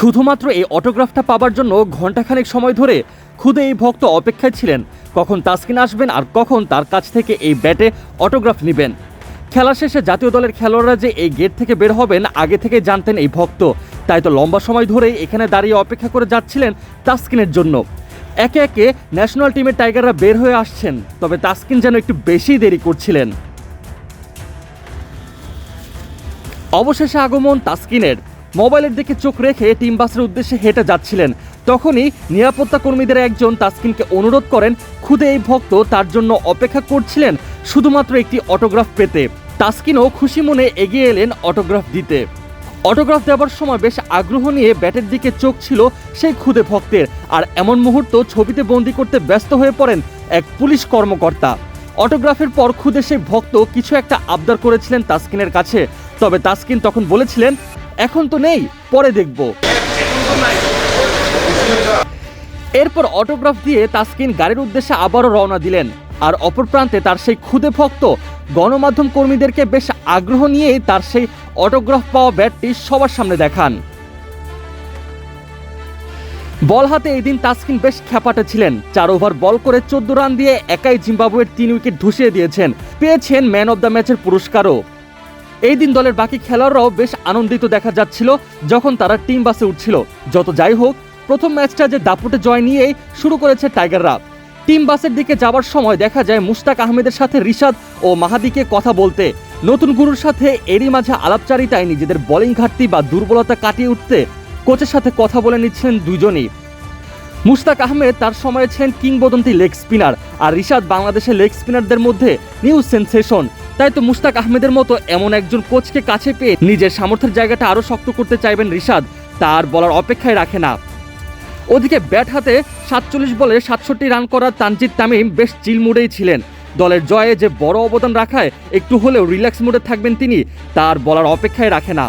শুধুমাত্র এই অটোগ্রাফটা পাবার জন্য ঘন্টাখানেক সময় ধরে খুদে এই ভক্ত অপেক্ষায় ছিলেন। কখন তাসকিন আসবেন আর কখন তার কাছ থেকে এই ব্যাটে অটোগ্রাফ নেবেন। খেলা শেষে জাতীয় দলের খেলোয়াড়রা যে এই গেট থেকে বের হবেন, আগে থেকে জানতেন এই ভক্ত। তাই তো লম্বা সময় ধরেই এখানে দাঁড়িয়ে অপেক্ষা করে যাচ্ছিলেন তাসকিনের জন্য। একে একে ন্যাশনাল টিমের টাইগাররা বের হয়ে আসছেন, তবে তাসকিন যেন একটু বেশি দেরি করছিলেন। অবশেষে আগমন তাসকিনের। মোবাইলের দিকে চোখ রেখে টিম বাসের উদ্দেশ্যে হেঁটে যাচ্ছিলেন। তখনই নিরাপত্তা কর্মীদের একজন তাসকিনকে অনুরোধ করেন, খুদে এই ভক্ত তার জন্য অপেক্ষা করছিলেন শুধুমাত্র একটি অটোগ্রাফ পেতে। তাসকিনও খুশি মনে এগিয়ে এলেন অটোগ্রাফ দিতে। অটোগ্রাফ দেওয়ার সময় বেশ আগ্রহ নিয়ে ব্যাটের দিকে চোখ ছিল সেই খুদে ভক্তের, আর এমন মুহূর্ত ছবিতে বন্দি করতে ব্যস্ত হয়ে পড়েন এক পুলিশ কর্মকর্তা। অটোগ্রাফের পর খুদে সেই ভক্ত কিছু একটা আবদার করেছিলেন তাসকিনের কাছে। তবে তাসকিন তখন বলেছিলেন এখন তো নেই, পরে দেখব। এরপর অটোগ্রাফ দিয়ে তাসকিন গাড়ির উদ্দেশ্যে আবারও রওনা দিলেন, আর অপর প্রান্তে তার সেই খুদে ভক্ত গণমাধ্যম কর্মীদেরকে বেশ আগ্রহ নিয়েই তার সেই অটোগ্রাফ পাওয়া ব্যাটটি সবার সামনে দেখান। বল হাতে এই দিন তাসকিন বেশ খ্যাপাটে ছিলেন, চার ওভার বল করে চোদ্দ রান দিয়ে একাই জিম্বাবুয়ের তিন উইকেট ধুসিয়ে দিয়েছেন, পেয়েছেন ম্যান অব দ্য ম্যাচের পুরস্কারও। এই দিন দলের বাকি খেলোয়াড়রাও বেশ আনন্দিত দেখা যাচ্ছিল যখন তারা টিম বাসে উঠছিল। যত যাই হোক, প্রথম ম্যাচটা যে দাপুটে জয় নিয়েই শুরু করেছে টাইগাররা। টিম বাসের দিকে যাবার সময় দেখা যায় মুশতাক আহমেদের সাথে রিশাদ ও মাহাদিকে কথা বলতে। নতুন গুরুর সাথে এরই মাঝে আলাপচারিতায় নিজেদের বোলিং ঘাটতি বা দুর্বলতা কাটিয়ে উঠতে কোচের সাথে কথা বলে নিচ্ছিলেন দুজনই। মুশতাক আহমেদ তার সময়ে ছিলেন কিংবদন্তি লেগ স্পিনার আর রিশাদ বাংলাদেশের লেগ স্পিনারদের মধ্যে নিউ সেন্সেশন। তাই তো মুস্তাক আহমেদের মতো এমন একজন কোচকে কাছে পেয়ে নিজের সামর্থ্যের জায়গাটা আরও শক্ত করতে চাইবেন রিশাদ। তার বলার অপেক্ষায় রাখে না। ওদিকে ব্যাট হাতে সাতচল্লিশ বলে সাতষট্টি রান করা তানজিদ তামিম বেশ চিল মুডেই ছিলেন। দলের জয়ে যে বড় অবদান রাখায় একটু হলেও রিল্যাক্স মুডে থাকবেন তিনি, তার বলার অপেক্ষায় রাখে না।